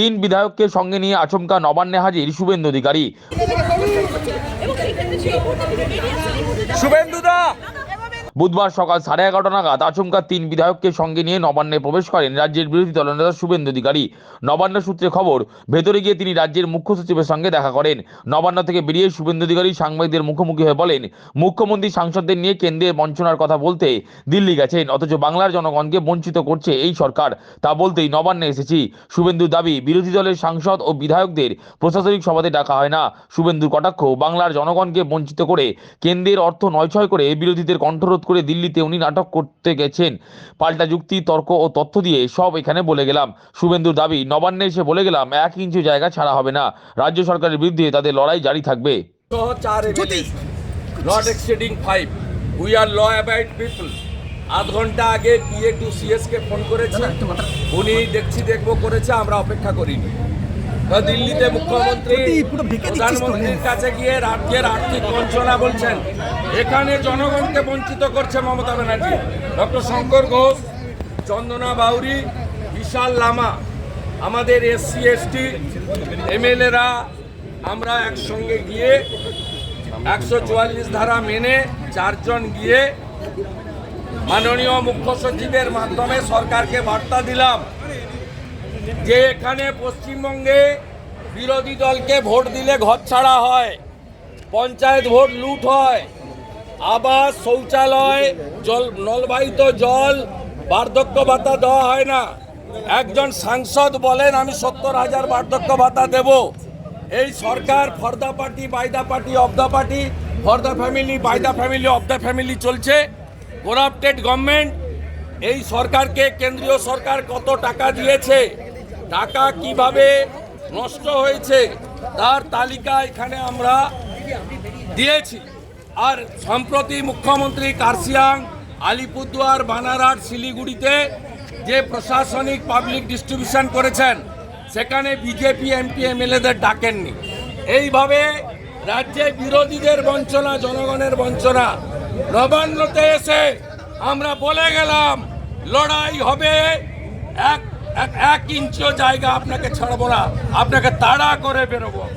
তিন বিধায়ককে সঙ্গে নিয়ে আচমকা নবান্নে হাজির শুভেন্দু অধিকারী। শুভেন্দুদা বুধবার সকাল সাড়ে এগারোটা নাগাদ আচমকা তিন বিধায়ককে সঙ্গে নিয়ে নবান্নে প্রবেশ করেন রাজ্যের বিরোধী দলনেতা শুভেন্দু অধিকারী। নবান্ন সূত্রে খবর, ভেতরে গিয়ে তিনি রাজ্যের মুখ্য সচিবের সঙ্গে দেখা করেন। নবান্ন থেকে বেরিয়ে শুভেন্দু অধিকারী সাংবাদিকদের মুখোমুখি হয়ে বলেন, মুখ্যমন্ত্রী সাংসদদের নিয়ে কেন্দ্রের বঞ্চনার কথা বলতে দিল্লি গেছেন, অথচ বাংলার জনগণকে বঞ্চিত করছে এই সরকার। তা বলতেই নবান্নে এসেছি। শুভেন্দুর দাবি, বিরোধী দলের সাংসদ ও বিধায়কদের প্রশাসনিক সভাতে ডাকা হয় না। শুভেন্দুর কটাক্ষ, বাংলার জনগণকে বঞ্চিত করে কেন্দ্রের অর্থ নয়ছয় করে বিরোধীদের কণ্ঠরোধ করে দিল্লিতে উনি নাটক করতে গেছেন। পাল্টা যুক্তি তর্ক ও তথ্য দিয়ে সব এখানে বলে গেলাম। শুভেন্দুর দাবি নবান্নে এসে বলে গেলাম এক ইঞ্চি জায়গা ছাড়া হবে না। রাজ্য সরকারের বিরুদ্ধে তাদের লড়াই জারি থাকবে। সহ চার MLA not exceeding five we are law abiding people আধ ঘণ্টা আগে পিএ টু সিএস কে ফোন করেছে। উনি দেখছি দেখব করেছে আমরা অপেক্ষা করিনি। দিল্লিতে মুখ্যমন্ত্রী প্রধানমন্ত্রীর কাছে গিয়ে রাজ্যের আর্থিক বঞ্চনা বলছেন। এখানে জনগণকে বঞ্চিত করছে মমতা ব্যানার্জি। ডক্টর শঙ্কর ঘোষ, চন্দনা বাউরি, বিশাল লামা, আমাদের এসসি, এসটি, এমএলএরা, আমরা একসঙ্গে গিয়ে একশো চুয়াল্লিশ ধারা মেনে চারজন গিয়ে মাননীয় মুখ্য সচিবের মাধ্যমে সরকারকে বার্তা দিলাম যে এখানে পশ্চিমবঙ্গে বিরোধী দলকে ভোট দিলে ঘর ছাড়া হয়, পঞ্চায়েত ভোট লুট হয়। আবাস, শৌচালয়, জল, নলবাহিত জল, বার্ধক্য ভাতা দেওয়া হয় না। একজন সাংসদ বলেন, আমি সত্তর হাজার বার্ধক্য ভাতা দেব। এই সরকার for party by party of the party for the family by family of the family চলছে। করাপ্টেড গভর্নমেন্ট, এই সরকারকে কেন্দ্রীয় সরকার কত টাকা দিয়েছে? টাকা কীভাবে নষ্ট হয়েছে? তার তালিকা এখানে আমরা দিয়েছি। আর সম্প্রতি মুখ্যমন্ত্রী কার্সিয়াং আলিপুরদুয়ার বানারহাট শিলিগুড়িতে যে প্রশাসনিক পাবলিক ডিস্ট্রিবিউশন করেছেন, সেখানে বিজেপি এমপি এমএলএদের ডাকেননি। এইভাবে রাজ্যে বিরোধীদের বঞ্চনা, জনগণের বঞ্চনা, নবান্নতে এসে আমরা বলে গেলাম, লড়াই হবে, এক, এক- ইঞ্চিও জায়গা আপনাকে ছাড়বো না, আপনাকে তাড়া করে বেরোবো